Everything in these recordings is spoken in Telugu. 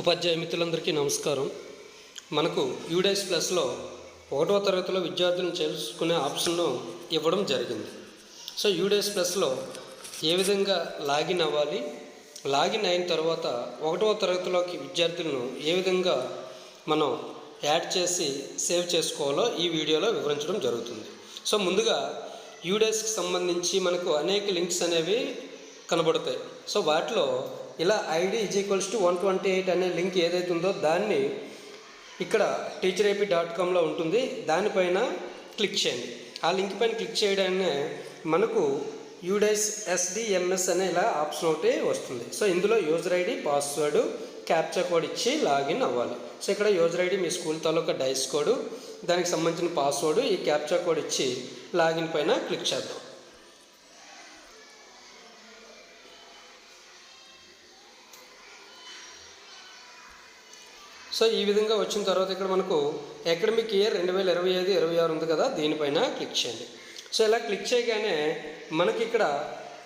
ఉపాధ్యాయ మిత్రులందరికీ నమస్కారం. మనకు యూడైస్ ప్లస్లో ఒకటో తరగతిలో విద్యార్థులను చేసుకునే ఆప్షన్ను ఇవ్వడం జరిగింది. సో యూడైస్ ప్లస్లో ఏ విధంగా లాగిన్ అవ్వాలి? లాగిన్ అయిన తర్వాత ఒకటవ తరగతిలోకి విద్యార్థులను ఏ విధంగా మనం యాడ్ చేసి సేవ్ చేసుకోవాలో ఈ వీడియోలో వివరించడం జరుగుతుంది. సో ముందుగా యూడైస్కి సంబంధించి మనకు అనేక లింక్స్ అనేవి కనబడతాయి. సో వాటిలో ఇలా ID is equals to one twenty eight అనే లింక్ ఏదైతే ఉందో దాన్ని ఇక్కడ టీచర్ ఏపీ డాట్ కామ్లో ఉంటుంది. దానిపైన క్లిక్ చేయండి. ఆ లింక్ పైన క్లిక్ చేయడాన్ని మనకు యూడైస్ ఎస్డిఎంఎస్ అనే ఇలా ఆప్షన్ ఒకటి వస్తుంది. సో ఇందులో user ID password captcha code ఇచ్చి లాగిన్ అవ్వాలి. సో ఇక్కడ యూజర్ ఐడి మీ స్కూల్ తాలూకా డైస్ కోడ్ దానికి సంబంధించిన పాస్వర్డ్ ఈ క్యాప్చా కోడ్ ఇచ్చి లాగిన్ పైన క్లిక్ చేద్దాం. సో ఈ విధంగా వచ్చిన తర్వాత ఇక్కడ మనకు అకాడమిక్ ఇయర్ రెండు వేల ఇరవై ఐదు ఇరవై ఆరు ఉంది కదా దీనిపైన క్లిక్ చేయండి. సో ఇలా క్లిక్ చేయగానే మనకి ఇక్కడ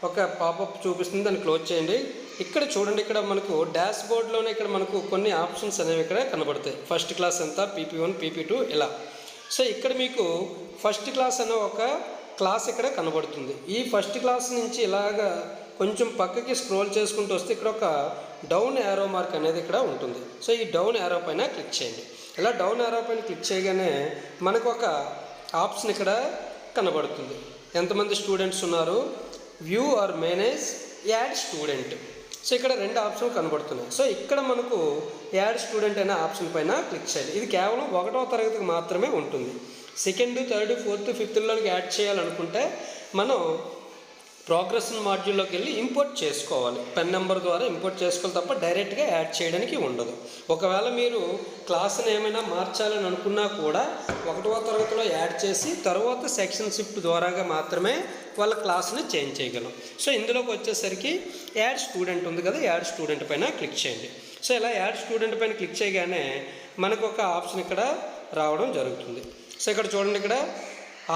ఒక పాపప్ చూపిస్తుంది దాన్ని క్లోజ్ చేయండి. ఇక్కడ చూడండి ఇక్కడ మనకు డాష్ బోర్డ్లోనే ఇక్కడ మనకు కొన్ని ఆప్షన్స్ అనేవి ఇక్కడ కనబడతాయి. ఫస్ట్ క్లాస్ ఎంత పీపీ వన్ పీపీ టూ ఇలా. సో ఇక్కడ మీకు ఫస్ట్ క్లాస్ అనే ఒక క్లాస్ ఇక్కడ కనబడుతుంది. ఈ ఫస్ట్ క్లాస్ నుంచి ఇలాగా కొంచెం పక్కకి స్క్రోల్ చేసుకుంటూ వస్తే ఇక్కడ ఒక డౌన్ యారో మార్క్ అనేది ఇక్కడ ఉంటుంది. సో ఈ డౌన్ యారో పైన క్లిక్ చేయండి. ఇలా డౌన్ యారో పైన క్లిక్ చేయగానే మనకు ఒక ఆప్షన్ ఇక్కడ కనబడుతుంది. ఎంతమంది స్టూడెంట్స్ ఉన్నారు? View or manage add student. So ఇక్కడ రెండు ఆప్షన్లు కనబడుతున్నాయి. సో ఇక్కడ మనకు యాడ్ స్టూడెంట్ అనే ఆప్షన్ పైన క్లిక్ చేయాలి ఇది కేవలం ఒకటవ తరగతికి మాత్రమే ఉంటుంది. సెకండ్ థర్డ్ ఫోర్త్ ఫిఫ్త్లోకి యాడ్ చేయాలనుకుంటే మనం ప్రోగ్రెస్ మాడ్యూల్లోకి వెళ్ళి ఇంపోర్ట్ చేసుకోవాలి. పెన్ నెంబర్ ద్వారా ఇంపోర్ట్ చేసుకోవాలి తప్ప డైరెక్ట్గా యాడ్ చేయడానికి ఉండదు. ఒకవేళ మీరు క్లాస్ని ఏమైనా మార్చాలని అనుకున్నా కూడా ఒకటవ తరగతిలో యాడ్ చేసి తర్వాత సెక్షన్ షిఫ్ట్ ద్వారాగా మాత్రమే వాళ్ళ క్లాస్ని చేంజ్ చేయగలం. సో ఇందులోకి వచ్చేసరికి యాడ్ స్టూడెంట్ ఉంది కదా యాడ్ స్టూడెంట్ పైన క్లిక్ చేయండి. సో ఇలా యాడ్ స్టూడెంట్ పైన క్లిక్ చేయగానే మనకు ఒక ఆప్షన్ ఇక్కడ రావడం జరుగుతుంది. సో ఇక్కడ చూడండి ఇక్కడ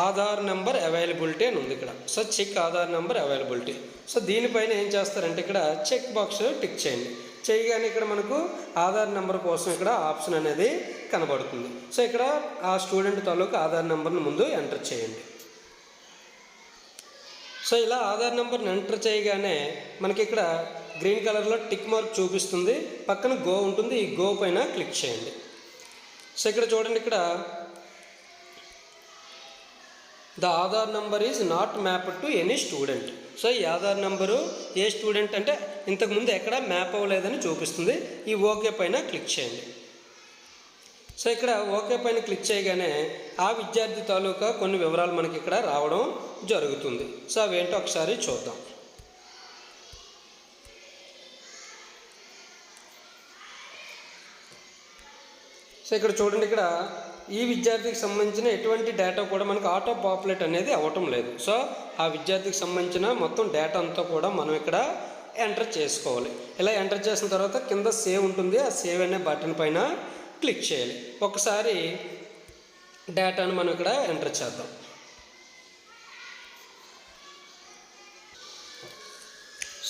ఆధార్ నెంబర్ అవైలబిలిటీ అని ఉంది ఇక్కడ. So check Aadhaar number availability. So దీనిపైన ఏం చేస్తారంటే ఇక్కడ చెక్ బాక్స్ టిక్ చేయండి. చేయగానే ఇక్కడ మనకు ఆధార్ నెంబర్ కోసం ఇక్కడ ఆప్షన్ అనేది కనబడుతుంది. సో ఇక్కడ ఆ స్టూడెంట్ తాలూకు ఆధార్ నెంబర్ని ముందు ఎంటర్ చేయండి. సో ఇలా ఆధార్ నెంబర్ని ఎంటర్ చేయగానే మనకి ఇక్కడ గ్రీన్ కలర్లో టిక్ మార్క్ చూపిస్తుంది. పక్కన గో ఉంటుంది. ఈ గో పైన క్లిక్ చేయండి. సో ఇక్కడ చూడండి ఇక్కడ the Aadhaar number is not map to any student so ఈ ఆధార్ నంబరు ఏ స్టూడెంట్ అంటే ఇంతకుముందు ఎక్కడ మ్యాప్ అవ్వలేదని చూపిస్తుంది. ఈ ఓకే పైన క్లిక్ చేయండి. సో ఇక్కడ ఓకే పైన క్లిక్ చేయగానే ఆ విద్యార్థి తాలూకా కొన్ని వివరాలు మనకి ఇక్కడ రావడం జరుగుతుంది. సో అవేంటో ఒకసారి చూద్దాం. సో ఇక్కడ చూడండి ఇక్కడ ఈ విద్యార్థికి సంబంధించిన ఎటువంటి డేటా కూడా మనకు ఆటో పాపులేట్ అనేది అవ్వటం లేదు. సో ఆ విద్యార్థికి సంబంధించిన మొత్తం డేటా అంతా కూడా మనం ఇక్కడ ఎంటర్ చేసుకోవాలి. ఇలా ఎంటర్ చేసిన తర్వాత కింద సేవ్ ఉంటుంది. ఆ సేవ్ అనే బటన్ పైన క్లిక్ చేయాలి. ఒకసారి డేటాను మనం ఇక్కడ ఎంటర్ చేద్దాం.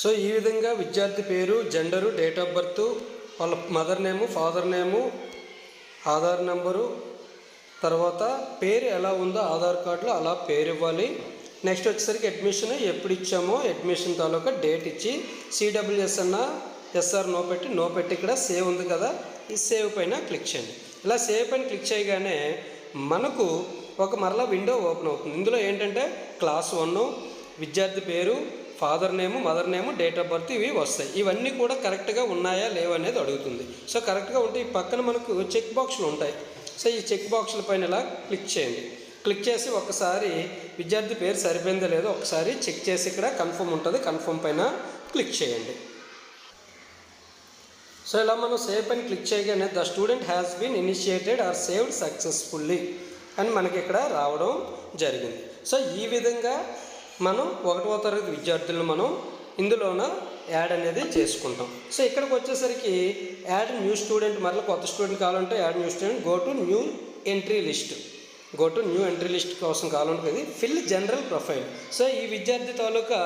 సో ఈ విధంగా విద్యార్థి పేరు జెండరు డేట్ ఆఫ్ బర్త్ వాళ్ళ mother name father name Aadhaar number తర్వాత పేరు ఎలా ఉందో ఆధార్ కార్డులో అలా పేరు ఇవ్వాలి. నెక్స్ట్ వచ్చేసరికి అడ్మిషన్ ఎప్పుడు ఇచ్చామో అడ్మిషన్ తాలూకా డేట్ ఇచ్చి సిడబ్ల్యూఎస్ అన్న ఎస్ఆర్ నో పెట్టి నో పెట్టి ఇక్కడ సేవ్ ఉంది కదా ఈ సేవ్ పైన క్లిక్ చేయండి. ఇలా సేవ్ పైన క్లిక్ చేయగానే మనకు ఒక మరలా విండో ఓపెన్ అవుతుంది. ఇందులో ఏంటంటే క్లాస్ వన్ విద్యార్థి పేరు father name mother name date of birth ఇవి వస్తాయి. ఇవన్నీ కూడా కరెక్ట్గా ఉన్నాయా లేవా అనేది అడుగుతుంది. సో కరెక్ట్గా ఉంటే ఈ పక్కన మనకు చెక్ బాక్స్లు ఉంటాయి. సో ఈ చెక్ బాక్సుల పైన ఇలా క్లిక్ చేయండి. క్లిక్ చేసి ఒకసారి విద్యార్థి పేరు సరిపోయిందో లేదో ఒకసారి చెక్ చేసి ఇక్కడ కన్ఫర్మ్ ఉంటుంది. కన్ఫర్మ్ పైన క్లిక్ చేయండి. సో ఇలా మనం సేవ్ పైన క్లిక్ చేయగానే the student has been initiated or saved successfully అని మనకి ఇక్కడ రావడం జరిగింది. సో ఈ విధంగా మనం ఒకటవ తరగతి విద్యార్థులను మనం ఇందులోన యాడ్ అనేది చేసుకుంటాం. సో ఇక్కడికి వచ్చేసరికి యాడ్ న్యూ స్టూడెంట్ మరలా కొత్త స్టూడెంట్ కావాలంటే add new student go to new entry list go to new entry list కోసం కావాలంటే ఫిల్ జనరల్ ప్రొఫైల్ సో ఈ విద్యార్థి తాలూకా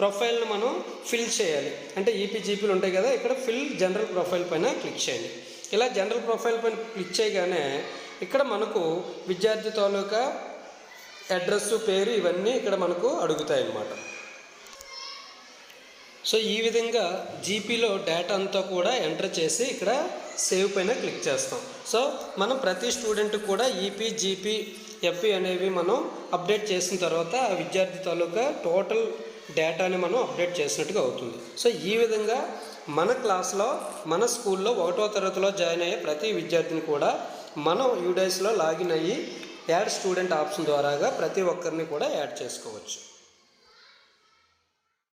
ప్రొఫైల్ని మనం ఫిల్ చేయాలి. అంటే ఈపీజీపీలు ఉంటాయి కదా ఇక్కడ ఫిల్ జనరల్ ప్రొఫైల్ పైన క్లిక్ చేయండి. ఇలా జనరల్ ప్రొఫైల్ పైన క్లిక్ చేయగానే ఇక్కడ మనకు విద్యార్థి తాలూకా అడ్రస్సు పేరు ఇవన్నీ ఇక్కడ మనకు అడుగుతాయి అన్నమాట సో ఈ విధంగా జీపీలో డేటా అంతా కూడా ఎంటర్ చేసి ఇక్కడ సేవ్ పైన క్లిక్ చేస్తాం. సో మనం ప్రతి స్టూడెంట్ కూడా ఈపీ జీపీ ఎఫ్ఈ అనేవి మనం అప్డేట్ చేసిన తర్వాత ఆ విద్యార్థి తాలూకా టోటల్ డేటాని మనం అప్డేట్ చేసినట్టుగా అవుతుంది. సో ఈ విధంగా మన క్లాస్లో మన స్కూల్లో ఒకటో తరగతిలో జాయిన్ అయ్యే ప్రతి విద్యార్థిని కూడా మనం యూడైస్లో లాగిన్ అయ్యి యాడ్ స్టూడెంట్ ఆప్షన్ ద్వారాగా ప్రతి ఒక్కరిని కూడా యాడ్ చేసుకోవచ్చు.